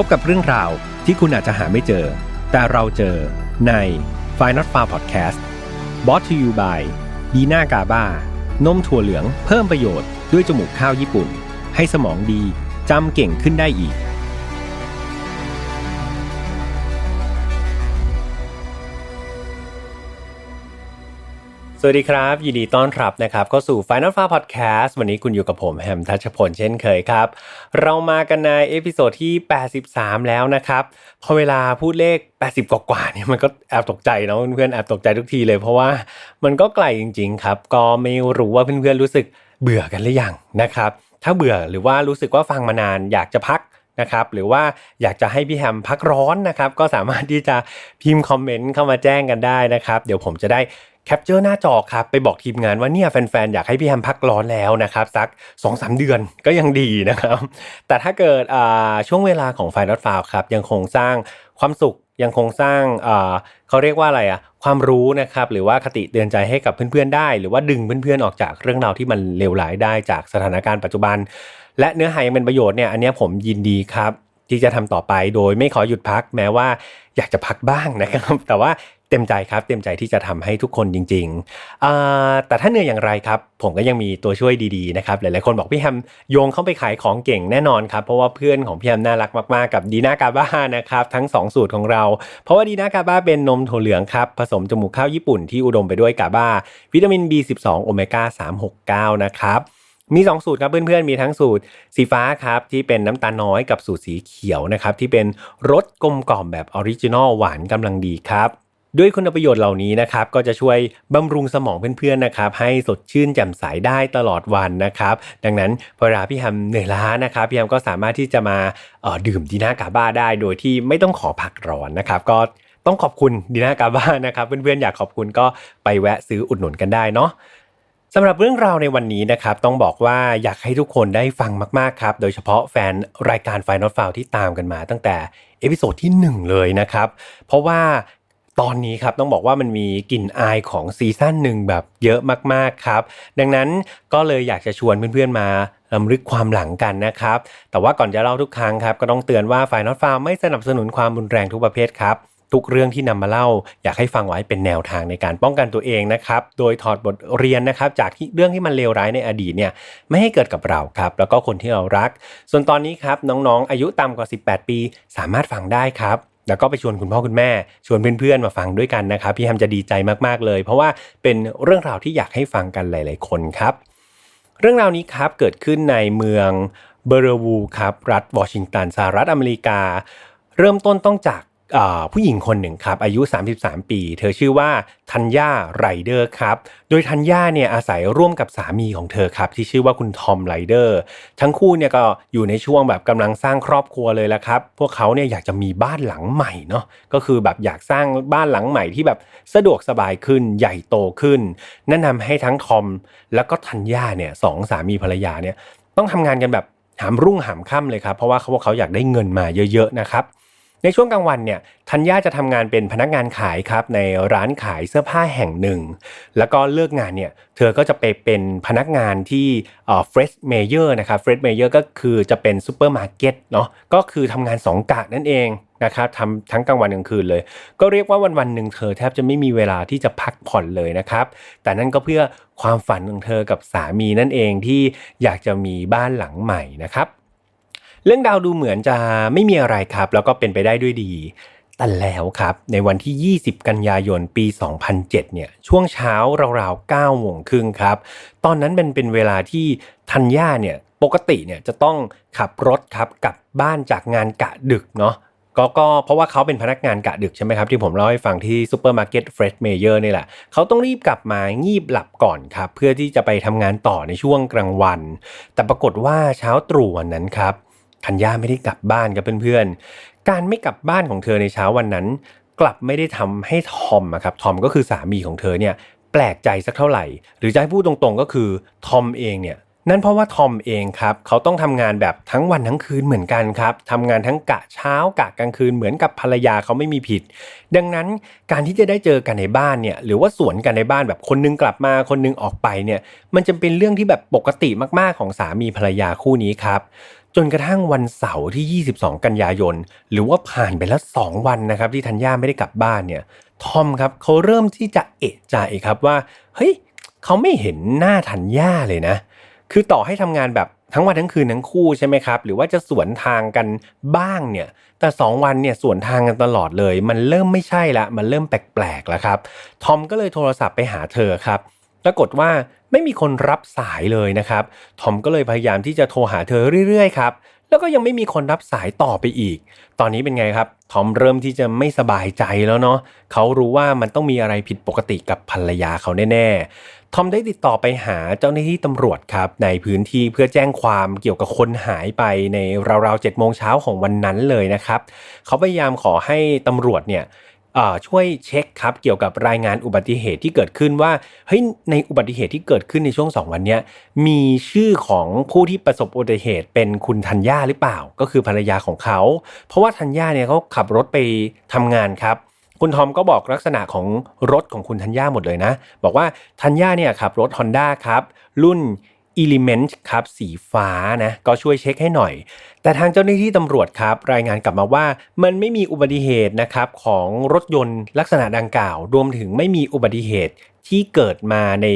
พบกับเรื่องราวที่คุณอาจจะหาไม่เจอ แต่เราเจอใน f i n a l f a r Podcast b o t to you by ดีน่ากาบานมถั่วเหลืองเพิ่มประโยชน์ด้วยจมูกข้าวญี่ปุ่น ให้สมองดีจำเก่งขึ้นได้อีก วัสดีครับ ยินดีต้อนรับนะครับเข้าสู่ Final f a r Podcast วันนี้คุณอยู่กับผมแฮมทัชพลเช่นเคยครับ เรามากันในเอพิโซดที่ 83 แล้วนะครับ พอเวลาพูดเลข 80 กว่าๆเนี่ยมันก็แอบตกใจเนาะเพื่อนๆแอบตกใจทุกทีเลยเพราะว่ามันก็ไกลจริง ๆ ครับ ก็ไม่รู้ว่าเพื่อนๆรู้สึกเบื่อกันหรือยังนะครับ ถ้าเบื่อหรือว่ารู้สึกว่าฟังมานานอยากจะพักนะครับหรือว่าอยากจะให้พี่แฮมพักร้อนนะครับ ก็สามารถที่จะพิมพ์คอมเมนต์เข้ามาแจ้งกันได้นะครับ เดี๋ยวผมจะได้ แคปเจอร์หน้าจอครับ ไปบอกทีมงานว่าเนี่ยแฟนๆ อยากให้พี่แฮมพักร้อนแล้วนะครับ สัก 2-3 เดือนก็ยังดีนะครับ แต่ถ้าเกิดช่วงเวลาของไฟล์ดอทฟาวครับ ยังคงสร้างความสุขยังคงสร้างเขาเรียกว่าอะไรอะความรู้นะครับหรือว่าคติเตือนใจให้กับเพื่อนๆได้ หรือว่าดึงเพื่อนๆออกจากเรื่องราวที่มันเลวร้ายได้จากสถานการณ์ปัจจุบัน และเนื้อหายังเป็นประโยชน์เนี่ยอันนี้ผมยินดีครับที่จะทำต่อไปโดยไม่ขอหยุดพักแม้ว่าอยากจะพักบ้างนะครับ แต่ว่า เต็มใจครับเต็มใจที่จะทำให้ทุกคนจริงๆ แต่ถ้าเหนื่อยอย่างไรครับ ผมก็ยังมีตัวช่วยดีๆนะครับหลายๆคนบอกพี่แฮมโยงเข้าไปขายของเก่งแน่นอนครับ เพราะว่าเพื่อนของพี่แฮมน่ารักมากๆกับดีน่ากาบ้านะครับทั้ง 2 สูตรของเรา เพราะว่าดีน่ากาบ้าเป็นนมถั่วเหลืองครับ ผสมจมูกข้าวญี่ปุ่นที่อุดมไปด้วยกาบ้า วิตามิน B12 โอเมก้า369 นะครับมี 2 สูตรครับเพื่อนๆ มีทั้งสูตรสีฟ้าครับที่เป็นน้ำตาลน้อยกับสูตรสีเขียวนะครับที่เป็นรสกลมกล่อมแบบออริจินอลหวานกำลังดีครับ ด้วยคุณประโยชน์เหล่านี้นะครับก็จะช่วยบำรุงสมองเพื่อนๆนะครับให้สดชื่นแจ่มใสได้ตลอดวันนะครับ ดังนั้นเวลาพี่แฮมเหนื่อยล้านะครับพี่แฮมก็สามารถที่จะมาดื่มดีน่ากาบ้าได้โดยที่ไม่ต้องขอผักร้อนนะครับ ก็ต้องขอบคุณดีน่ากาบ้านะครับเพื่อนๆอยากขอบคุณก็ไปแวะซื้ออุดหนุนกันได้เนาะสำหรับเรื่องราวในวันนี้นะครับต้องบอกว่าอยากให้ทุกคนได้ฟังมากๆครับ โดยเฉพาะแฟนรายการ Final f i l e ที่ตามกันมาตั้งแต่เอพิโซดที่ 1 เลยนะครับ เพราะว่า ตอนนี้ครับต้องบอกว่ามันมีกลิ่นอายของซีซั่นหนึ่งแบบเยอะมากๆครับ ดังนั้นก็เลยอยากจะชวนเพื่อนๆมาลำลึกความหลังกันนะครับ แต่ว่าก่อนจะเล่าทุกครั้งครับ ก็ต้องเตือนว่าฝ่ายนอตฟาร์มไม่สนับสนุนความรุนแรงทุกประเภทครับ ทุกเรื่องที่นำมาเล่า อยากให้ฟังไว้เป็นแนวทางในการป้องกันตัวเองนะครับ โดยถอดบทเรียนนะครับ จากเรื่องที่มันเลวร้ายในอดีตเนี่ยไม่ให้เกิดกับเราครับ แล้วก็คนที่เรารัก ส่วนตอนนี้ครับน้องๆ อายุต่ำกว่า 18 ปี สามารถฟังได้ครับ แล้วก็ไปชวนคุณพ่อคุณแม่ ชวนเพื่อนๆมาฟังด้วยกันนะครับ พี่แฮมจะดีใจมากๆเลย เพราะว่าเป็นเรื่องราวที่อยากให้ฟังกันหลาย ๆ คนครับ เรื่องราวนี้ครับเกิดขึ้นในเมืองเบอร์วูครับรัฐวอชิงตันสหรัฐอเมริกา เริ่มต้นต้องจาก ผู้หญิงคนหนึ่งครับอายุ 33 ปี เธอชื่อว่าธัญญาไรเดอร์ครับโดยธัญญาเนี่ยอาศัยร่วมกับสามีของเธอครับที่ชื่อว่าคุณทอมไรเดอร์ทั้งคู่เนี่ยก็อยู่ในช่วงแบบกำลังสร้างครอบครัวเลยละครับพวกเขาเนี่ยอยากจะมีบ้านหลังใหม่เนาะก็คือแบบอยากสร้างบ้านหลังใหม่ที่แบบสะดวกสบายขึ้นใหญ่โตขึ้นแนะนำให้ทั้งทอมแล้วก็ธัญญาเนี่ยสองสามีภรรยาเนี่ยต้องทำงานกันแบบหามรุ่งหามค่ำเลยครับเพราะว่าเขาพวกเขาอยากได้เงินมาเยอะๆนะครับ ในช่วงกลางวันเนี่ยธัญญาจะทำงานเป็นพนักงานขายครับในร้านขายเสื้อผ้าแห่งหนึ่ง แล้วก็เลิกงานเนี่ยเธอก็จะไปเป็นพนักงานที่เฟรชเมเยอร์นะครับเฟรชเมเยอร์ก็คือจะเป็นซูเปอร์มาร์เก็ตเนาะก็คือทำงาน2กะนั่นเองนะครับทำทั้งกลางวันกลางคืนเลย ก็เรียกว่าวันวันหนึ่งเธอแทบจะไม่มีเวลาที่จะพักผ่อนเลยนะครับ แต่นั่นก็เพื่อความฝันของเธอกับสามีนั่นเองที่อยากจะมีบ้านหลังใหม่นะครับ เรื่องดาวดูเหมือนจะไม่มีอะไรครับ แล้วก็เป็นไปได้ด้วยดีแต่แล้วครับ ในวันที่ 20 กันยายน ปี 2007 เนี่ย ช่วงเช้าราวๆ9โมงครึ่งครับ ตอนนั้นเป็นเป็นเวลาที่ทัญญาเนี่ย ปกติเนี่ยจะต้องขับรถครับกลับบ้านจากงานกะดึกเนาะก็ก็เพราะว่าเขาเป็นพนักงานกะดึกใช่ไหมครับ ที่ผมเล่าให้ฟังที่ซูเปอร์มาร์เก็ตเฟรชเมเยอร์นี่แหละ เขาต้องรีบกลับมางีบหลับก่อนครับ เพื่อที่จะไปทำงานต่อในช่วงกลางวัน แต่ปรากฏว่าเช้าตรู่วันนั้นครับ ธัญญาไม่ได้กลับบ้านกับเพื่อนๆ การไม่กลับบ้านของเธอในเช้าวันนั้น กลับไม่ได้ทำให้ทอมอะครับทอมก็คือสามีของเธอเนี่ยแปลกใจสักเท่าไหร่ หรือจะให้พูดตรงๆก็คือทอมเองเนี่ยนั่นเพราะว่าทอมเองครับเขาต้องทำงานแบบทั้งวันทั้งคืนเหมือนกันครับทำงานทั้งกะเช้ากะกลางคืนเหมือนกับภรรยาเขาไม่มีผิด ดังนั้นการที่จะได้เจอกันในบ้านเนี่ยหรือว่าสวนกันในบ้านแบบคนนึงกลับมาคนนึงออกไปเนี่ยมันจะเป็นเรื่องที่แบบปกติมากๆของสามีภรรยาคู่นี้ครับ จนกระทั่งวันเสาร์ที่ 22 กันยายน หรือว่าผ่านไปแล้ว 2 วันนะครับ ที่ธัญญาไม่ได้กลับบ้านเนี่ยทอมครับเขาเริ่มที่จะเอะใจครับว่าเฮ้ยเขาไม่เห็นหน้าธัญญาเลยนะ คือต่อให้ทำงานแบบทั้งวันทั้งคืนทั้งคู่ใช่ไหมครับ หรือว่าจะสวนทางกันบ้างเนี่ย แต่ 2 วันเนี่ยสวนทางกันตลอดเลย มันเริ่มไม่ใช่ละ มันเริ่มแปลกๆแล้วครับ ทอมก็เลยโทรศัพท์ไปหาเธอครับ ปรากฏว่า ไม่มีคนรับสายเลยนะครับ ทอมก็เลยพยายามที่จะโทรหาเธอเรื่อยๆครับ แล้วก็ยังไม่มีคนรับสายต่อไปอีก ตอนนี้เป็นไงครับ ทอมเริ่มที่จะไม่สบายใจแล้วเนาะ เขารู้ว่ามันต้องมีอะไรผิดปกติกับภรรยาเขาแน่ๆ ทอมได้ติดต่อไปหาเจ้าหน้าที่ตำรวจครับ ในพื้นที่เพื่อแจ้งความเกี่ยวกับคนหายไปในราวๆเจ็ดโมงเช้าของวันนั้นเลยนะครับ เขาพยายามขอให้ตำรวจเนี่ย ช่วยเช็คครับเกี่ยวกับรายงานอุบัติเหตุที่เกิดขึ้นว่าเฮ้ยในอุบัติเหตุที่เกิดขึ้นในช่วง 2 วันนี้มีชื่อของผู้ที่ประสบอุบัติเหตุเป็นคุณธัญญาหรือเปล่า ก็คือภรรยาของเขา เพราะว่าธัญญาเนี่ยเขาขับรถไปทำงานครับคุณทอมก็บอกลักษณะของรถของคุณธัญญาหมดเลยนะ บอกว่าธัญญาเนี่ยขับรถ Honda ครับ รุ่น Element ครับสีฟ้านะก็ช่วยเช็คให้หน่อย แต่ทางเจ้าหน้าที่ตำรวจครับรายงานกลับมาว่ามันไม่มีอุบัติเหตุนะครับของรถยนต์ลักษณะดังกล่าว รวมถึงไม่มีอุบัติเหตุที่เกิดมาใน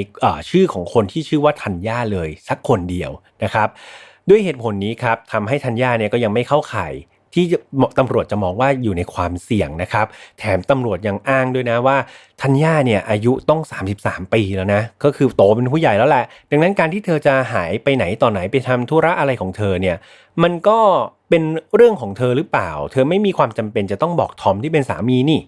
ชื่อของคนที่ชื่อว่าธัญญาเลยสักคนเดียวนะครับ ด้วยเหตุผลนี้ครับทำให้ธัญญาเนี่ยก็ยังไม่เข้าข่าย ที่ตำรวจจะมองว่าอยู่ในความเสี่ยงนะครับ แถมตำรวจยังอ้างด้วยนะว่าธัญญาเนี่ยอายุต้อง 33 ปีแล้วนะ ก็คือโตเป็นผู้ใหญ่แล้วแหละ ดังนั้นการที่เธอจะหายไปไหนต่อไหนไปทำธุระอะไรของเธอเนี่ย มันก็เป็นเรื่องของเธอหรือเปล่า เธอไม่มีความจำเป็นจะต้องบอกทอมที่เป็นสามีนี่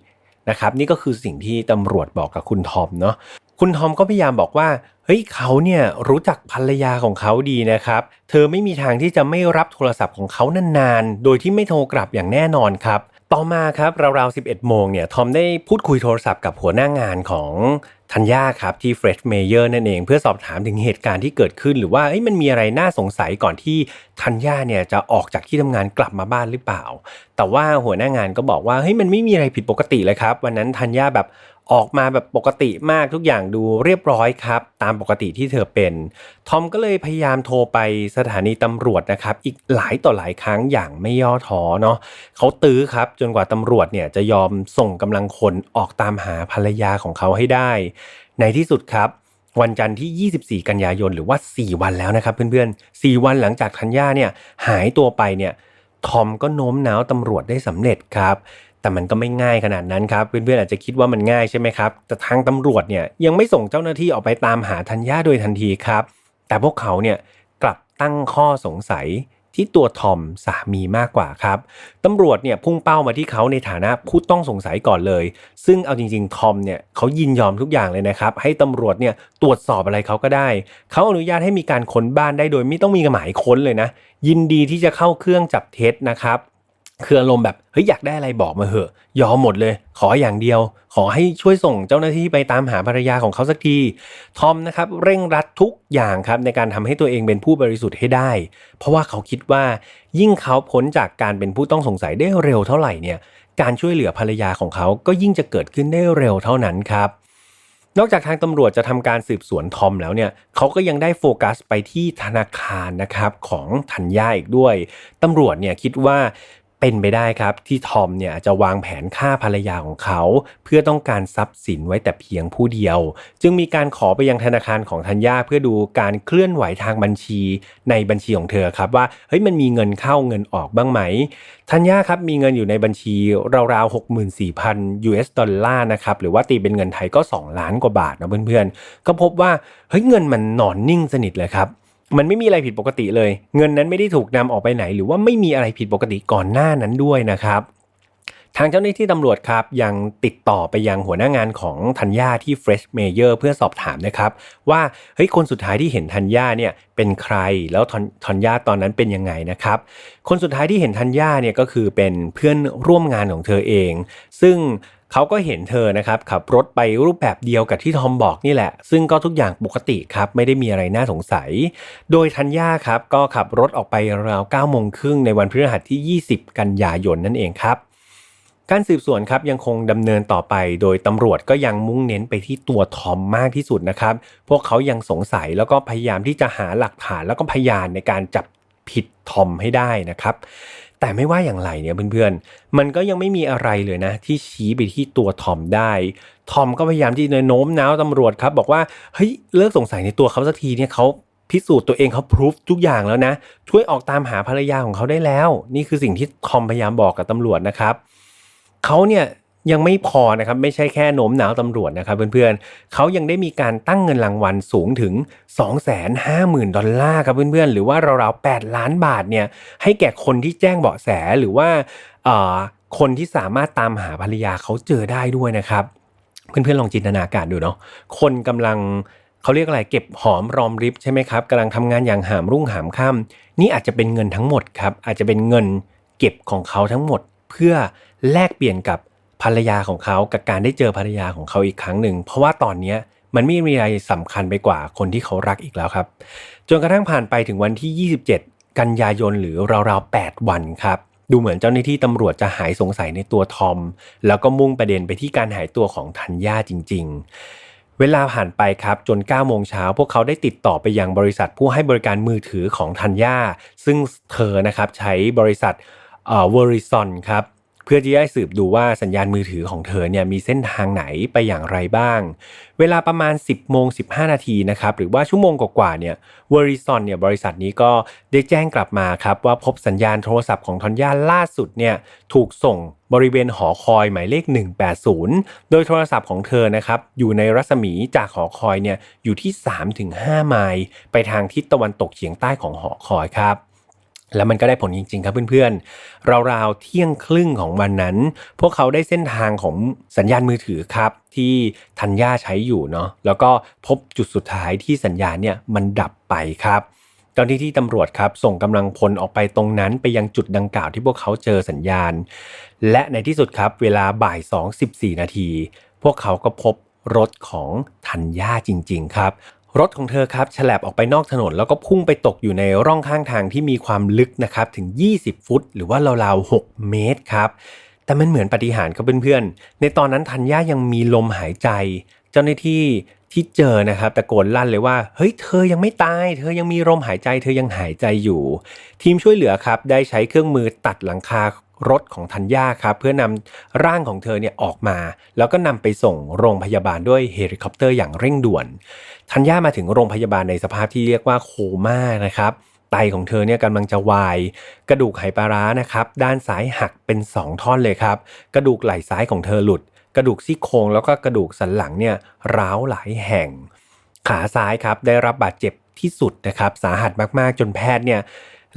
นะครับ นี่ก็คือสิ่งที่ตำรวจบอกกับคุณทอมเนาะคุณทอมก็พยายามบอกว่า ฮ้ยเขาเนี่ยรู้จักภรรยาของเขาดีนะครับ เธอไม่มีทางที่จะไม่รับโทรศัพท์ของเขานานๆ โดยที่ไม่โทรกลับอย่างแน่นอนครับ ต่อมาครับราวๆ 11 โมงเนี่ยทอมได้พูดคุยโทรศัพท์กับหัวหน้างงานของธัญญาครับที่เฟรชเมเยอร์นั่นเอง เพื่อสอบถามถึงเหตุการณ์ที่เกิดขึ้น หรือว่ามันมีอะไรน่าสงสัยก่อนที่ธัญญาเนี่ยจะออกจากที่ทำงานกลับมาบ้านหรือเปล่า แต่ว่าหัวหน้างานก็บอกว่าเฮ้ยมันไม่มีอะไรผิดปกติเลยครับ วันนั้นธัญญาแบบ ออกมาแบบปกติมากทุกอย่างดูเรียบร้อยครับ ตามปกติที่เธอเป็น ทอมก็เลยพยายามโทรไปสถานีตำรวจนะครับ อีกหลายต่อหลายครั้งอย่างไม่ย่อท้อเนาะเขาตื้อครับ จนกว่าตำรวจเนี่ยจะยอมส่งกำลังคนออกตามหาภรรยาของเขาให้ได้ ในที่สุดครับวันจันทร์ที่ 24 กันยายน หรือว่า 4 วันแล้วนะครับเพื่อนๆ 4 วันหลังจากธัญญาเนี่ยหายตัวไปเนี่ย ทอมก็โน้มน้าวตำรวจได้สำเร็จครับ แต่มันก็ไม่ง่ายขนาดนั้นครับ เพื่อนๆอาจจะคิดว่ามันง่ายใช่ไหมครับ แต่ทางตำรวจเนี่ยยังไม่ส่งเจ้าหน้าที่ออกไปตามหาธัญญาโดยทันทีครับ แต่พวกเขาเนี่ยกลับตั้งข้อสงสัยที่ตัวทอมสามีมากกว่าครับตำรวจเนี่ยพุ่งเป้ามาที่เขาในฐานะผู้ต้องสงสัยก่อนเลย ซึ่งเอาจริงๆ ทอมเนี่ยเขายินยอมทุกอย่างเลยนะครับ ให้ตำรวจเนี่ยตรวจสอบอะไรเขาก็ได้ เขาอนุญาตให้มีการค้นบ้านได้โดยไม่ต้องมีหมายค้นเลยนะ ยินดีที่จะเข้าเครื่องจับเท็จนะครับ คืออารมณ์แบบเฮ้ยอยากได้อะไรบอกมาเหอะ ยอมหมดเลย ขออย่างเดียว ขอให้ช่วยส่งเจ้าหน้าที่ไปตามหาภรรยาของเขาสักทีทอมนะครับเร่งรัดทุกอย่างครับในการทำให้ตัวเองเป็นผู้บริสุทธิ์ให้ได้ เพราะว่าเขาคิดว่ายิ่งเขาพ้นจากการเป็นผู้ต้องสงสัยได้เร็วเท่าไหร่เนี่ยการช่วยเหลือภรรยาของเขาก็ยิ่งจะเกิดขึ้นได้เร็วเท่านั้นครับนอกจากทางตำรวจจะทำการสืบสวนทอมแล้วเนี่ยเขาก็ยังได้โฟกัสไปที่ธนาคารนะครับของธัญญาอีกด้วยตำรวจเนี่ยคิดว่า เป็นไปได้ครับที่ทอมเนี่ยจะวางแผนฆ่าภรรยาของเขา เพื่อต้องการทรัพย์สินไว้แต่เพียงผู้เดียว จึงมีการขอไปยังธนาคารของธัญญาเพื่อดูการเคลื่อนไหวทางบัญชีในบัญชีของเธอครับว่าเฮ้ยมันมีเงินเข้าเงินออกบ้างไหมธัญญาครับมีเงินอยู่ในบัญชีราวๆ64,000 US ดอลลาร์นะครับหรือว่าตีเป็นเงินไทยก็ 2 ล้านกว่าบาทนะเพื่อนๆก็พบว่าเฮ้ยเงินมันนอนนิ่งสนิทเลยครับ มันไม่มีอะไรผิดปกติเลย เงินนั้นไม่ได้ถูกนำออกไปไหน หรือว่าไม่มีอะไรผิดปกติก่อนหน้านั้นด้วยนะครับทางเจ้าหน้าที่ตำรวจครับยังติดต่อไปยังหัวหน้างานของธัญญาที่เฟรชเมเยอร์เพื่อสอบถามนะครับ ว่าเฮ้ยคนสุดท้ายที่เห็นธัญญาเนี่ยเป็นใครแล้วธัญญาตอนนั้นเป็นยังไงนะครับ คนสุดท้ายที่เห็นธัญญาเนี่ยก็คือเป็นเพื่อนร่วมงานของเธอเอง ซึ่ง เขาก็เห็นเธอนะครับขับรถไปรูปแบบเดียวกับที่ทอมบอกนี่แหละ ซึ่งก็ทุกอย่างปกติครับไม่ได้มีอะไรน่าสงสัย โดยทัญญาครับก็ขับรถออกไปราว9โมงครึ่งในวันพฤหัสที่ 20 กันยายนนั่นเองครับการสืบสวนครับยังคงดำเนินต่อไป โดยตำรวจก็ยังมุ่งเน้นไปที่ตัวทอมมากที่สุดนะครับ พวกเขายังสงสัยแล้วก็พยายามที่จะหาหลักฐานแล้วก็พยานในการจับผิดทอมให้ได้นะครับ แต่ไม่ว่าอย่างไรเนี่ยเพื่อนๆ มันก็ยังไม่มีอะไรเลยนะ ที่ชี้ไปที่ตัวทอมได้ ทอมก็พยายามที่จะโน้มน้าวตำรวจครับ บอกว่าเฮ้ยเลิกสงสัยในตัวเขาสักทีเนี่ยเขาพิสูจน์ตัวเองเขาพิสูจทุกอย่างแล้วนะ ช่วยออกตามหาภรรยาของเขาได้แล้ว นี่คือสิ่งที่ทอมพยายามบอกกับตำรวจนะครับเขาเนี่ย ยังไม่พอนะครับไม่ใช่แค่โน้มน้าวตำรวจนะครับเพื่อนๆเขายังได้มีการตั้งเงินรางวัลสูงถึง 250,000 ดอลลาร์ครับเพื่อนๆ หรือว่าราวๆ 8 ล้านบาทเนี่ยให้แก่คนที่แจ้งเบาะแสหรือว่าคนที่สามารถตามหาภรรยาเขาเจอได้ด้วยนะครับ เพื่อนๆลองจินตนาการดูเนาะคนกำลังเขาเรียกอะไรเก็บหอมรอมริบใช่ไหมครับกำลังทำงานอย่างหามรุ่งหามค่ำนี่อาจจะเป็นเงินทั้งหมดครับอาจจะเป็นเงินเก็บของเขาทั้งหมด เพื่อแลกเปลี่ยนกับ ภรรยาของเขากับการได้เจอภรรยาของเขาอีกครั้งหนึ่ง เพราะว่าตอนนี้มันไม่มีอะไรสำคัญไปกว่าคนที่เขารักอีกแล้วครับ จนกระทั่งผ่านไปถึงวันที่ 27 กันยายนหรือราวๆ 8 วันครับ ดูเหมือนเจ้าหน้าที่ตำรวจจะหายสงสัยในตัวทอม แล้วก็มุ่งประเด็นไปที่การหายตัวของธัญญาจริง ๆเวลาผ่านไปครับจน9โมงเช้าพวกเขาได้ติดต่อไปยังบริษัทผู้ให้บริการมือถือของธัญญาซึ่งเธอนะครับใช้บริษัทเอ่อเวอริซอนครับ เพื่อที่จะสืบดูว่าสัญญาณมือถือของเธอเนี่ยมีเส้นทางไหนไปอย่างไรบ้าง เวลาประมาณ 10โมง15 นาทีนะครับหรือว่าชั่วโมงกว่าๆเนี่ยเวอริซอนเนี่ยบริษัทนี้ก็ได้แจ้งกลับมาครับว่าพบสัญญาณโทรศัพท์ของทอนย่าล่าสุดเนี่ยถูกส่งบริเวณหอคอยหมายเลข 180 โดยโทรศัพท์ของเธอนะครับอยู่ในรัศมีจากหอคอยเนี่ยอยู่ที่ 3-5 ไมล์ไปทางทิศตะวันตกเฉียงใต้ของหอคอยครับ แล้วมันก็ได้ผลจริง ๆ ครับเพื่อนๆ ราวๆเที่ยงครึ่งของวันนั้น พวกเขาได้เส้นทางของสัญญาณมือถือครับ ที่ธัญญาใช้อยู่เนาะแล้วก็พบจุดสุดท้ายที่สัญญาณเนี่ยมันดับไปครับตอนที่ที่ตำรวจครับส่งกำลังพลออกไปตรงนั้นไปยังจุดดังกล่าวที่พวกเขาเจอสัญญาณ และในที่สุดครับเวลาบ่าย 2 14 นาที พวกเขาก็พบรถของธัญญาจริง ๆ ครับ รถของเธอครับฉลับออกไปนอกถนน แล้วก็พุ่งไปตกอยู่ในร่องข้างทางที่มีความลึกนะครับถึง 20 ฟุต หรือว่าราวๆ 6 เมตรครับ แต่มันเหมือนปฏิหารครับเพื่อนๆ ในตอนนั้นธัญญายังมีลมหายใจ เจ้าหน้าที่ที่เจอนะครับตะโกนลั่นเลยว่า เฮ้ยเธอยังไม่ตาย เธอยังมีลมหายใจ เธอยังหายใจอยู่ ทีมช่วยเหลือครับได้ใช้เครื่องมือตัดหลังคา รถของธัญญาครับเพื่อนำร่างของเธอเนี่ยออกมา แล้วก็นำไปส่งโรงพยาบาลด้วยเฮลิคอปเตอร์อย่างเร่งด่วนธัญญามาถึงโรงพยาบาลในสภาพที่เรียกว่าโคม่านะครับไตของเธอเนี่ยกำลังจะวาย กระดูกไหปลาร้านะครับด้านซ้ายหักเป็น 2 ท่อนเลยครับ กระดูกไหล่ซ้ายของเธอหลุด กระดูกซี่โครงแล้วก็กระดูกสันหลังเนี่ยร้าวหลายแห่ง ขาซ้ายครับได้รับบาดเจ็บที่สุดนะครับสาหัสมากๆจนแพทย์เนี่ย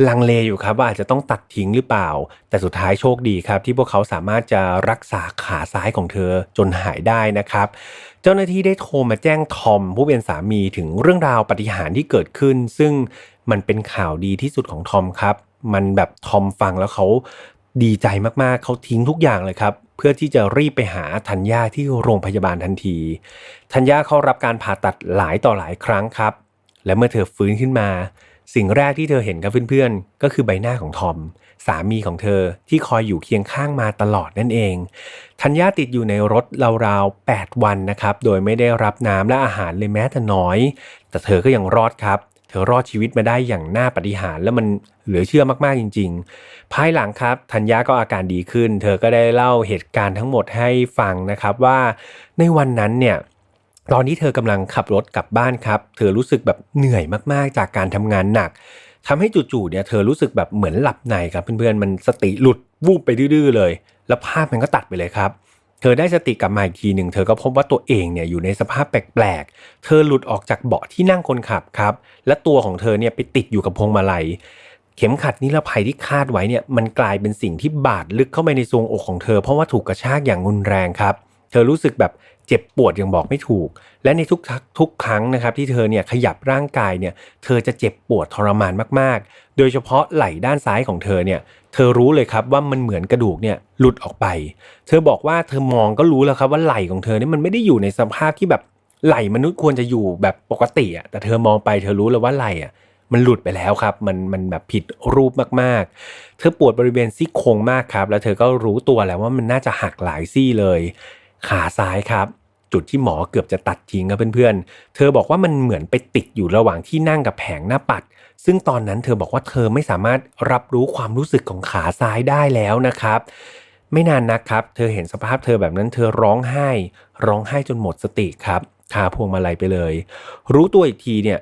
ลังเลอยู่ครับว่าอาจจะต้องตัดทิ้งหรือเปล่า แต่สุดท้ายโชคดีครับ ที่พวกเขาสามารถจะรักษาขาซ้ายของเธอจนหายได้นะครับ เจ้าหน้าที่ได้โทรมาแจ้งทอมผู้เป็นสามีถึงเรื่องราวปฏิหารที่เกิดขึ้น ซึ่งมันเป็นข่าวดีที่สุดของทอมครับ มันแบบทอมฟังแล้วเขาดีใจมากๆ เขาทิ้งทุกอย่างเลยครับ เพื่อที่จะรีบไปหาธัญญาที่โรงพยาบาลทันทีธัญญาเขารับการผ่าตัดหลายต่อหลายครั้งครับ และเมื่อเธอฟื้นขึ้นมา สิ่งแรกที่เธอเห็นกับเพื่อนๆ ก็คือใบหน้าของทอม สามีของเธอที่คอยอยู่เคียงข้างมาตลอดนั่นเอง ทัญญาติดอยู่ในรถราวๆ 8 วันนะครับ โดยไม่ได้รับน้ำและอาหารเลยแม้แต่น้อย แต่เธอก็ยังรอดครับ เธอรอดชีวิตมาได้อย่างน่าปฏิหารและมันเหลือเชื่อมากๆจริง ๆ ภายหลังครับธัญญาก็อาการดีขึ้น เธอก็ได้เล่าเหตุการณ์ทั้งหมดให้ฟังนะครับว่าในวันนั้นเนี่ย ตอนที่เธอกำลังขับรถกลับบ้านครับ เธอรู้สึกแบบเหนื่อยมากๆจากการทำงานหนักทำให้จู่ๆเนี่ยเธอรู้สึกแบบเหมือนหลับในครับเพื่อนๆมันสติหลุดวูบไปดื้อๆเลย แล้วภาพมันก็ตัดไปเลยครับ เธอได้สติกลับมาอีกทีหนึ่งเธอก็พบว่าตัวเองเนี่ยอยู่ในสภาพแปลกๆ เธอหลุดออกจากเบาะที่นั่งคนขับครับ และตัวของเธอเนี่ยไปติดอยู่กับพวงมาลัย เข็มขัดนิรภัยที่คาดไว้เนี่ยมันกลายเป็นสิ่งที่บาดลึกเข้าไปในทรวงอกของเธอเพราะว่าถูกกระชากอย่างรุนแรงครับ เธอรู้สึกแบบ เจ็บปวดอยังบอกไม่ถูก และในทุกทุกครั้งนะครับที่เธอเนี่ยขยับร่างกายเนี่ยเธอจะเจ็บปวดทรมานมากๆ โดยเฉพาะไหล่ด้านซ้ายของเธอเนี่ยเธอรู้เลยครับว่ามันเหมือนกระดูกเนี่ยหลุดออกไป เธอบอกว่าเธอมองก็รู้แล้วครับว่าไหล่ของเธอเนี่ยมันไม่ได้อยู่ในสภาพที่แบบไหล่มนุษย์ควรจะอยู่แบบปกติอะแต่เธอมองไปเธอรู้เลยว่าไหล่อะมันหลุดไปแล้วครับ มันมันแบบผิดรูปมากๆ เธอปวดบริเวณซี่โครงมากครับ แล้วเธอก็รู้ตัวแล้วว่ามันน่าจะหักหลายซี่เลย ขาซ้ายครับ จุดที่หมอเกือบจะตัดทิ้งครับเพื่อนๆ เธอบอกว่ามันเหมือนไปติดอยู่ระหว่างที่นั่งกับแผงหน้าปัด ซึ่งตอนนั้นเธอบอกว่าเธอไม่สามารถรับรู้ความรู้สึกของขาซ้ายได้แล้วนะครับ ไม่นานนักครับ เธอเห็นสภาพเธอแบบนั้นเธอร้องไห้ ร้องไห้จนหมดสติครับคาพวงมาลัยไปเลย รู้ตัวอีกทีเนี่ย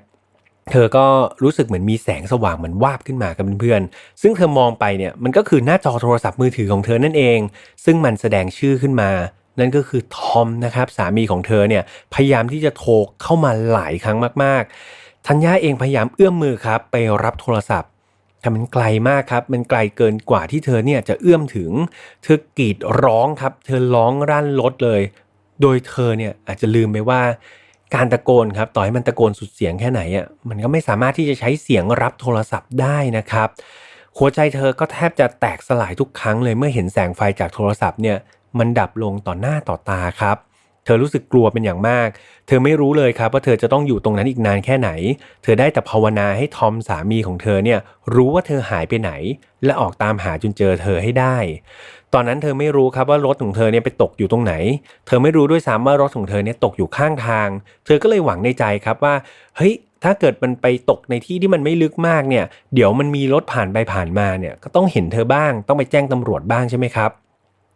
เธอก็รู้สึกเหมือนมีแสงสว่างเหมือนวาบขึ้นมากับเพื่อนๆ ซึ่งเธอมองไปเนี่ยมันก็คือหน้าจอโทรศัพท์มือถือของเธอนั่นเอง ซึ่งมันแสดงชื่อขึ้นมา นั่นก็คือทอมนะครับสามีของเธอเนี่ยพยายามที่จะโทรเข้ามาหลายครั้งมากๆธัญญาเองพยายามเอื้อมมือครับไปรับโทรศัพท์แต่มันไกลมากครับ มันไกลเกินกว่าที่เธอเนี่ยจะเอื้อมถึง เธอกรีดร้องครับ เธอร้องรั่นรถเลย โดยเธอเนี่ยอาจจะลืมไปว่า การตะโกนครับ ต่อให้มันตะโกนสุดเสียงแค่ไหนอะ มันก็ไม่สามารถที่จะใช้เสียงรับโทรศัพท์ได้นะครับ หัวใจเธอก็แทบจะแตกสลายทุกครั้งเลยเมื่อเห็นแสงไฟจากโทรศัพท์เนี่ย มันดับลงต่อหน้าต่อตาครับ เธอรู้สึกกลัวเป็นอย่างมาก เธอไม่รู้เลยครับว่าเธอจะต้องอยู่ตรงนั้นอีกนานแค่ไหน เธอได้แต่ภาวนาให้ทอมสามีของเธอเนี่ยรู้ว่าเธอหายไปไหน และออกตามหาจนเจอเธอให้ได้ ตอนนั้นเธอไม่รู้ครับว่ารถของเธอเนี่ยไปตกอยู่ตรงไหน เธอไม่รู้ด้วยซ้ำว่ารถของเธอเนี่ยตกอยู่ข้างทาง เธอก็เลยหวังในใจครับว่า เฮ้ยถ้าเกิดมันไปตกในที่ที่มันไม่ลึกมากเนี่ย เดี๋ยวมันมีรถผ่านไปผ่านมาเนี่ย ก็ต้องเห็นเธอบ้าง ต้องไปแจ้งตำรวจบ้างใช่ไหมครับ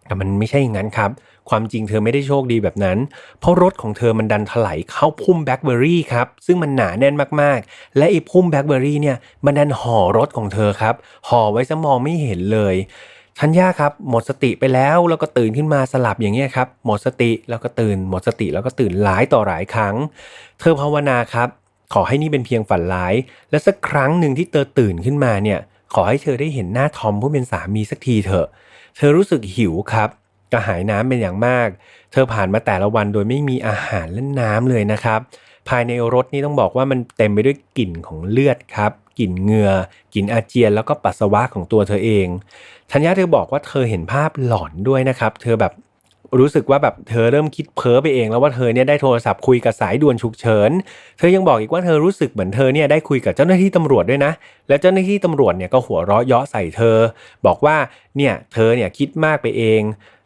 แต่มันไม่ใช่อย่างนั้นครับ ความจริงเธอไม่ได้โชคดีแบบนั้น เพราะรถของเธอมันดันถลายเข้าพุ่มแบล็คเบอร์รี่ครับ ซึ่งมันหนาแน่นมากๆ และไอ้พุ่มแบล็คเบอร์รี่เนี่ย มันดันห่อรถของเธอครับ ห่อไว้ซะมองไม่เห็นเลยทัญญาครับหมดสติไปแล้วแล้วก็ตื่นขึ้นมาสลับอย่างเงี้ยครับหมดสติแล้วก็ตื่น หมดสติแล้วก็ตื่นหลายต่อหลายครั้ง เธอภาวนาครับ ขอให้นี่เป็นเพียงฝันร้าย และสักครั้งหนึ่งที่เธอตื่นขึ้นมาเนี่ย ขอให้เธอได้เห็นหน้าทอมผู้เป็นสามีสักทีเถอะ เธอรู้สึกหิวครับกระหายน้ำเป็นอย่างมาก เธอผ่านมาแต่ละวันโดยไม่มีอาหารและน้ำเลยนะครับ ภายในรถนี่ต้องบอกว่ามันเต็มไปด้วยกลิ่นของเลือดครับกลิ่นเหงื่อกลิ่นอาเจียนแล้วก็ปัสสาวะของตัวเธอเองธัญญาเธอบอกว่าเธอเห็นภาพหลอนด้วยนะครับ เธอแบบ รู้สึกว่าแบบเธอเริ่มคิดเพ้อไปเอง แล้วว่าเธอเนี่ยได้โทรศัพท์คุยกับสายด่วนฉุกเฉิน เธอยังบอกอีกว่าเธอรู้สึกเหมือนเธอเนี่ยได้คุยกับเจ้าหน้าที่ตำรวจด้วยนะ และเจ้าหน้าที่ตำรวจเนี่ยก็หัวเราะเยาะใส่เธอ บอกว่าเนี่ยเธอเนี่ยคิดมากไปเอง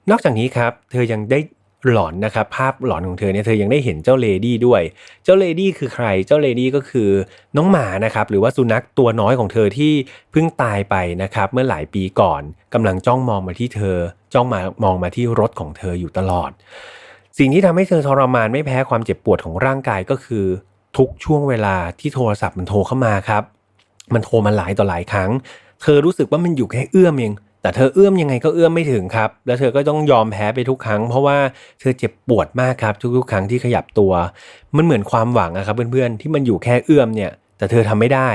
นอกจากนี้ครับ เธอยังได้ หลอนนะครับภาพหลอนของเธอเนี่ยเธอยังได้เห็นเจ้าเลดี้ด้วย เจ้าเลดี้คือใครเจ้าเลดี้ก็คือน้องหมานะครับหรือว่าสุนัขตัวน้อยของเธอที่เพิ่งตายไปนะครับเมื่อหลายปีก่อนกำลังจ้องมองมาที่เธอ จ้องมามองมาที่รถของเธออยู่ตลอด สิ่งที่ทำให้เธอทรมานไม่แพ้ความเจ็บปวดของร่างกายก็คือ ทุกช่วงเวลาที่โทรศัพท์มันโทรเข้ามาครับ มันโทรมาหลายต่อหลายครั้ง เธอรู้สึกว่ามันอยู่แค่เอื้อมเอง แต่เธอเอื้อมยังไงก็เอื้อมไม่ถึงครับ แล้วเธอก็ต้องยอมแพ้ไปทุกครั้ง เพราะว่าเธอเจ็บปวดมากครับ ทุกๆ ครั้งที่ขยับตัว มันเหมือนความหวังอะครับเพื่อนๆ ที่มันอยู่แค่เอื้อมเนี่ย แต่เธอทำไม่ได้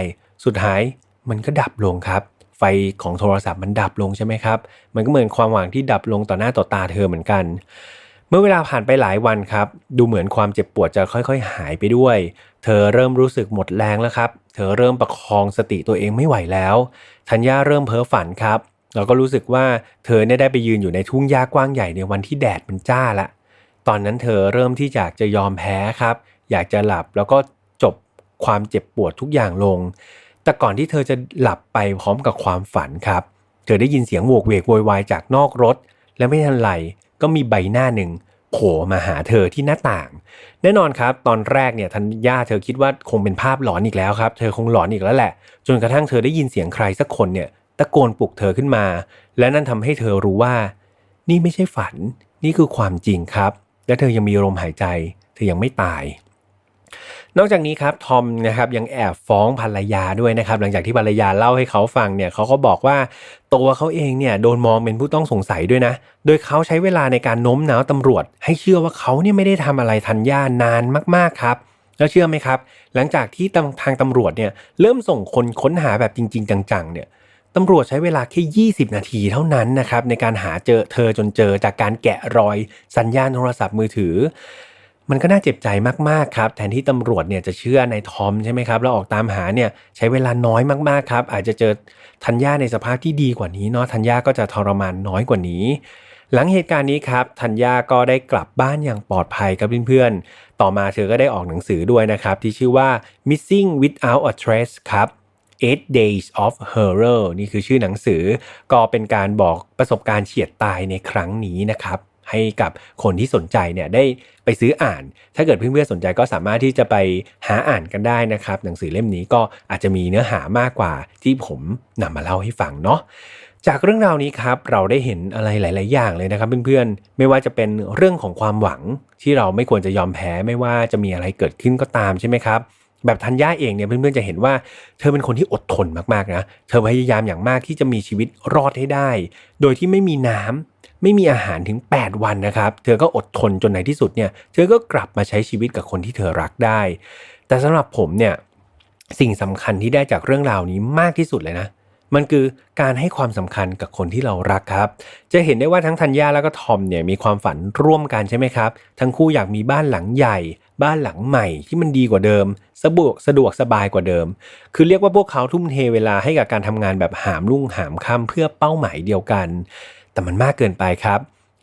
สุดท้ายมันก็ดับลงครับ ไฟของโทรศัพท์มันดับลงใช่ไหมครับ มันก็เหมือนความหวังที่ดับลงต่อหน้าต่อตาเธอเหมือนกัน เมื่อเวลาผ่านไปหลายวันครับ ดูเหมือนความเจ็บปวดจะค่อยๆ หายไปด้วย เธอเริ่มรู้สึกหมดแรงแล้วครับ เธอเริ่มประคองสติตัวเองไม่ไหวแล้วธัญญาเริ่มเพ้อฝันครับ แล้วก็รู้สึกว่าเธอเนี่ยได้ไปยืนอยู่ในทุ่งหญ้ากว้างใหญ่ในวันที่แดดมันจ้าละ ตอนนั้นเธอเริ่มที่อยากจะยอมแพ้ครับ อยากจะหลับแล้วก็จบความเจ็บปวดทุกอย่างลง แต่ก่อนที่เธอจะหลับไปพร้อมกับความฝันครับ เธอได้ยินเสียงโวกเวกโวยวายจากนอกรถ และไม่ทันไรก็มีใบหน้าหนึ่งโผล่มาหาเธอที่หน้าต่าง แน่นอนครับ ตอนแรกเนี่ยทันย่าเธอคิดว่าคงเป็นภาพหลอนอีกแล้วครับ เธอคงหลอนอีกแล้วแหละ จนกระทั่งเธอได้ยินเสียงใครสักคนเนี่ย ตะโกนปลุกเธอขึ้นมา และนั่นทำให้เธอรู้ว่า นี่ไม่ใช่ฝัน นี่คือความจริงครับ และเธอยังมีลมหายใจ เธอยังไม่ตาย นอกจากนี้ครับทอมนะครับยังแอบฟ้องภรรยาด้วยนะครับ หลังจากที่ภรรยาเล่าให้เขาฟังเนี่ยเขาก็บอกว่าตัวเขาเองเนี่ยโดนมองเป็นผู้ต้องสงสัยด้วยนะ โดยเขาใช้เวลาในการโน้มน้าวตำรวจ ให้เชื่อว่าเขาเนี่ยไม่ได้ทำอะไรทันย่านานมากๆครับแล้วเชื่อไหมครับ หลังจากที่ทางตำรวจเนี่ยเริ่มส่งคนค้นหาแบบจริง ๆ จังๆเนี่ย ตำรวจใช้เวลาแค่ 20 นาทีเท่านั้นนะครับในการหาเจอเธอจนเจอจากการแกะรอยสัญญาณโทรศัพท์มือถือ มันก็น่าเจ็บใจมากๆครับ แทนที่ตำรวจเนี่ยจะเชื่อในทอมใช่ไหมครับแล้วออกตามหาเนี่ยใช้เวลาน้อยมากๆครับ อาจจะเจอธัญญาในสภาพที่ดีกว่านี้เนาะธัญญาก็จะทรมานน้อยกว่านี้ หลังเหตุการณ์นี้ครับธัญญาก็ได้กลับบ้านอย่างปลอดภัยกับเพื่อนๆต่อมาเธอก็ได้ออกหนังสือด้วยนะครับที่ชื่อว่า missing without a trace ครับ Eight Days of Horror นี่คือชื่อหนังสือ ก็เป็นการบอกประสบการณ์เฉียดตายในครั้งนี้นะครับให้กับคนที่สนใจเนี่ยได้ไปซื้ออ่าน ถ้าเกิดเพื่อนๆสนใจก็สามารถที่จะไปหาอ่านกันได้นะครับ หนังสือเล่มนี้ก็อาจจะมีเนื้อหามากกว่าที่ผมนำมาเล่าให้ฟังเนาะ จากเรื่องราวนี้ครับเราได้เห็นอะไรหลาย ๆ อย่างเลยนะครับเพื่อนๆ ไม่ว่าจะเป็นเรื่องของความหวังที่เราไม่ควรจะยอมแพ้ไม่ว่าจะมีอะไรเกิดขึ้นก็ตามใช่ไหมครับ แบบทัญญาเองเนี่ยเพื่อนๆจะเห็นว่าเธอเป็นคนที่อดทนมากๆนะเธอพยายามอย่างมากที่จะมีชีวิตรอดให้ได้ โดยที่ไม่มีน้ำไม่มีอาหารถึง 8 วันนะครับ เธอก็อดทนจนในที่สุดเนี่ยเธอก็กลับมาใช้ชีวิตกับคนที่เธอรักได้ แต่สำหรับผมเนี่ยสิ่งสำคัญที่ได้จากเรื่องราวนี้มากที่สุดเลยนะ มันคือการให้ความสำคัญกับคนที่เรารักครับ จะเห็นได้ว่าทั้งธัญญาแล้วก็ทอมเนี่ยมีความฝันร่วมกันใช่ไหมครับ ทั้งคู่อยากมีบ้านหลังใหญ่ บ้านหลังใหม่ที่มันดีกว่าเดิม สะดวกสะดวกสบายกว่าเดิม คือเรียกว่าพวกเขาทุ่มเทเวลาให้กับการทำงานแบบหามรุ่งหามค่ำเพื่อเป้าหมายเดียวกัน แต่มันมากเกินไปครับ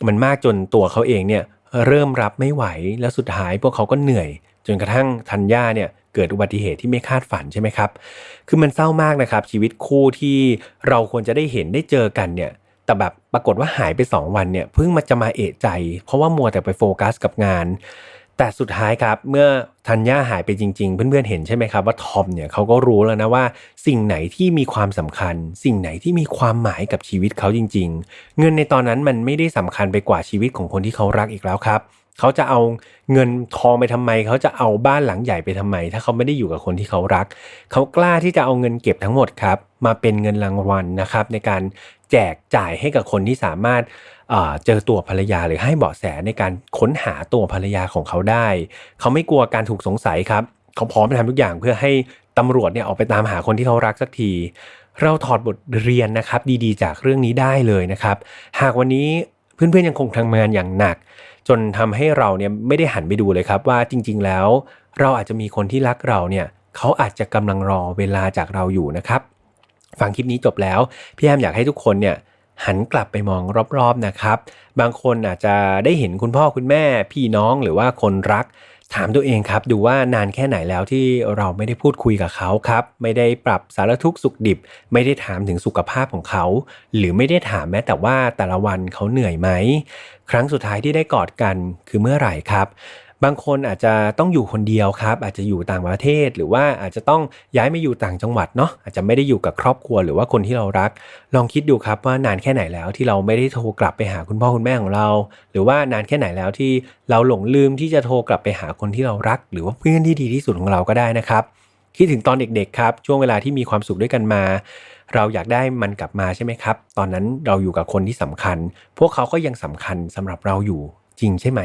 มันมากจนตัวเขาเองเนี่ยเริ่มรับไม่ไหวแล้วสุดท้ายพวกเขาก็เหนื่อย จนกระทั่งธัญญาเนี่ยเกิดอุบัติเหตุที่ไม่คาดฝันใช่ไหมครับ คือมันเศร้ามากนะครับ ชีวิตคู่ที่เราควรจะได้เห็นได้เจอกันเนี่ย แต่แบบปรากฏว่าหายไป 2 วันเนี่ยเพิ่งมาจะมาเอะใจ เพราะว่ามัวแต่ไปโฟกัสกับงาน แต่สุดท้ายครับเมื่อธัญญาหายไปจริง ๆ เพื่อนๆเห็นใช่ไหมครับว่าทอมเนี่ยเขาก็รู้แล้วนะว่าสิ่งไหนที่มีความสำคัญ สิ่งไหนที่มีความหมายกับชีวิตเขาจริง ๆ เงินในตอนนั้นมันไม่ได้สำคัญไปกว่าชีวิตของคนที่เขารักอีกแล้วครับเขาจะเอาเงินทองไปทำไม เขาจะเอาบ้านหลังใหญ่ไปทำไม ถ้าเขาไม่ได้อยู่กับคนที่เขารัก เขากล้าที่จะเอาเงินเก็บทั้งหมดครับมาเป็นเงินรางวัลนะครับในการแจกจ่ายให้กับคนที่สามารถ เจอตัวภรรยาหรือให้เบาะแสในการค้นหาตัวภรรยาของเขาได้ เขาไม่กลัวการถูกสงสัยครับ เขาพร้อมจะทำทุกอย่างเพื่อให้ตำรวจเนี่ยออกไปตามหาคนที่เขารักสักที เราถอดบทเรียนนะครับ ดีๆ จากเรื่องนี้ได้เลยนะครับ หากวันนี้เพื่อนๆยังคงทำงานอย่างหนัก จนทำให้เราเนี่ยไม่ได้หันไปดูเลยครับว่าจริง ๆ แล้ว เราอาจจะมีคนที่รักเราเนี่ยเขาอาจจะกำลังรอเวลาจากเราอยู่นะครับ ฟังคลิปนี้จบแล้วพี่แอมอยากให้ทุกคนเนี่ย หันกลับไปมองรอบๆนะครับ บางคนอาจจะได้เห็นคุณพ่อคุณแม่ พี่น้องหรือว่าคนรัก ถามตัวเองครับ ดูว่านานแค่ไหนแล้วที่เราไม่ได้พูดคุยกับเขาครับ ไม่ได้ปรับสารทุกข์สุขดิบ ไม่ได้ถามถึงสุขภาพของเขา หรือไม่ได้ถามแม้แต่ว่าแต่ละวันเขาเหนื่อยไหม ครั้งสุดท้ายที่ได้กอดกันคือเมื่อไหร่ครับ บางคนอาจจะต้องอยู่คนเดียวครับ อาจจะอยู่ต่างประเทศ หรือว่าอาจจะต้องย้ายมาอยู่ต่างจังหวัดเนาะอาจจะไม่ได้อยู่กับครอบครัวหรือว่าคนที่เรารัก ลองคิดดูครับว่านานแค่ไหนแล้วที่เราไม่ได้โทรกลับไปหาคุณพ่อคุณแม่ของเรา หรือว่านานแค่ไหนแล้วที่เราหลงลืมที่จะโทรกลับไปหาคนที่เรารัก หรือว่าเพื่อนที่ดีที่สุดของเราก็ได้นะครับคิดถึงตอนเด็กๆครับช่วงเวลาที่มีความสุขด้วยกันมา เราอยากได้มันกลับมาใช่ไหมครับ ตอนนั้นเราอยู่กับคนที่สำคัญ พวกเขาก็ยังสำคัญสำหรับเราอยู่ ริงใช่ไหม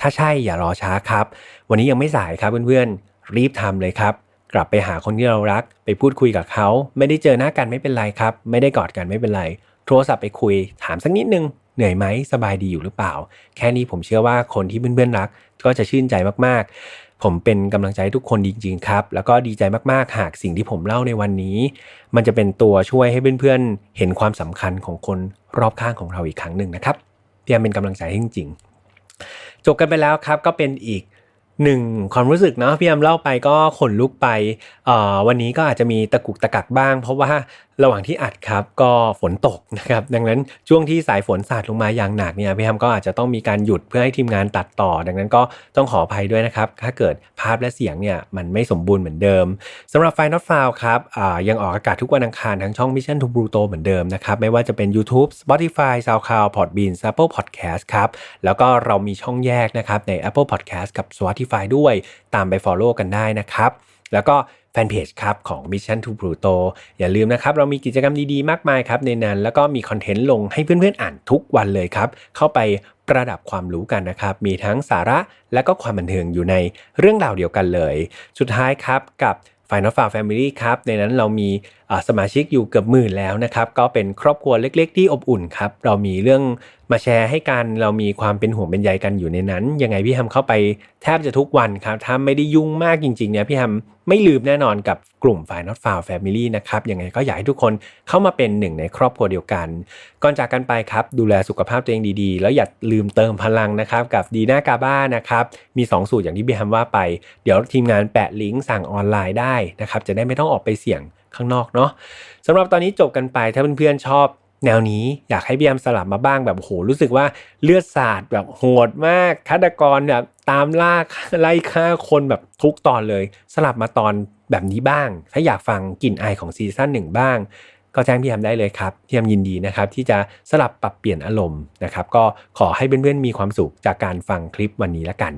ถ้าใช่อย่ารอช้าครับ วันนี้ยังไม่สายครับเพื่อนๆ รีบทำเลยครับ กลับไปหาคนที่เรารัก ไปพูดคุยกับเขา ไม่ได้เจอหน้ากันไม่เป็นไรครับ ไม่ได้กอดกันไม่เป็นไร โทรศัพท์ไปคุย ถามสักนิดนึง เหนื่อยไหมสบายดีอยู่หรือเปล่า แค่นี้ผมเชื่อว่าคนที่เพื่อนๆรัก ก็จะชื่นใจมากๆผมเป็นกำลังใจทุกคนจริงๆครับ แล้วก็ดีใจมากๆ หากสิ่งที่ผมเล่าในวันนี้ มันจะเป็นตัวช่วยให้เพื่อนๆ เห็นความสำคัญของคนรอบข้างของเราอีกครั้งหนึ่งนะครับพี่แอมเป็นกำลังใจให้จริงๆ จบกันไปแล้วครับก็เป็นอีกหนึ่งความรู้สึกเนาะพี่ยำเล่าไปก็ขนลุกไปวันนี้ก็อาจจะมีตะกุกตะกักบ้าง เพราะว่าระหว่างที่อัดครับก็ฝนตกนะครับดังนั้นช่วงที่สายฝนสาดลงมาอย่างหนักเนี่ยพี่ยำก็อาจจะต้องมีการหยุดเพื่อให้ทีมงานตัดต่อ ดังนั้นก็ต้องขออภัยด้วยนะครับ ถ้าเกิดภาพและเสียงเนี่ยมันไม่สมบูรณ์เหมือนเดิมสำหรับไฟนอตฟาวครับยังออกอากาศทุกวันอังคารทั้งช่อง Mission to Pluto เหมือนเดิมนะครับไม่ว่าจะเป็น YouTube Spotify SoundCloud Podbean Apple Podcast ครับแล้วก็เรามีช่องแยกนะครับใน Apple Podcast กับ Spotify ด้วยตามไป Follow กันได้นะครับแล้วก็ แฟนเพจครับของ Mission to Pluto อย่าลืมนะครับเรามีกิจกรรมดีๆ มากมายครับในนั้น แล้วก็มีคอนเทนต์ลงให้เพื่อนๆอ่านทุกวันเลยครับ เข้าไปประดับความรู้กันนะครับ มีทั้งสาระและก็ความบันเทิงอยู่ในเรื่องราวเดียวกันเลย สุดท้ายครับกับ Final f a r Family ครับในนั้นเรามี สมาชิกอยู่เกือบหมื่นแล้วนะครับ ก็เป็นครอบครัวเล็ก ๆ ที่อบอุ่นครับ เรามีเรื่องมาแชร์ให้กันเรามีความเป็นห่วงเป็นใยกันอยู่ในนั้น ยังไงพี่ฮัมเข้าไปแทบจะทุกวันครับ ถ้าไม่ได้ยุ่งมากจริงๆเนี่ยพี่ฮัมไม่ลืมแน่นอนกับกลุ่ม f i Not f o u n Family นะครับ ยังไงก็อยากให้ทุกคนเข้ามาเป็นหนึ่งในครอบครัวเดียวกัน ก่อนจากกันไปครับ ดูแลสุขภาพตัวเองดีๆ แล้วอย่าลืมเติมพลังนะครับกับดีน่ากาบ้านะครับมี 2 สูตรอย่างที่พี่ฮัมว่าไป เดี๋ยวทีมงานแปะลิงก์สั่งออนไลน์ได้นะครับจะได้ไม่ต้องออกไปเสี่ยง ข้างนอกเนาะสำหรับตอนนี้จบกันไปถ้าเพื่อนๆชอบแนวนี้อยากให้พี่แอมสลับมาบ้างแบบโหรู้สึกว่าเลือดสาดแบบโหดมากฆาตกรแบบตามล่าไล่ฆ่าคนแบบทุกตอนเลย สลับมาตอนแบบนี้บ้าง ถ้าอยากฟังกลิ่นอายของซีซั่นหนึ่งบ้าง ก็แจ้งพี่แอมได้เลยครับพี่แอมยินดีนะครับที่จะสลับปรับเปลี่ยนอารมณ์นะครับ ก็ขอให้เพื่อนๆมีความสุขจากการฟังคลิปวันนี้ละกัน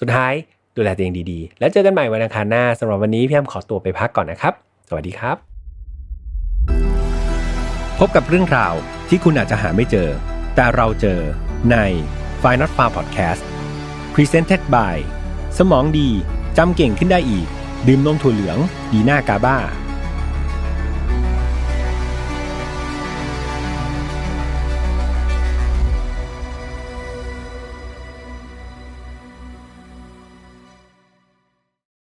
สุดท้ายดูแลตัวเองดีๆ แล้วเจอกันใหม่วันอังคารหน้าสำหรับวันนี้พี่แอมขอตัวไปพักก่อนนะครับ สวัสดีครับ พบกับเรื่องราวที่คุณอาจจะหาไม่เจอ แต่เราเจอใน f i n a l f a r Podcast Presented by สมองดีจำเก่งขึ้นได้อีก ดื่มนมถั่วเหลือง ดีหน้ากาบ้า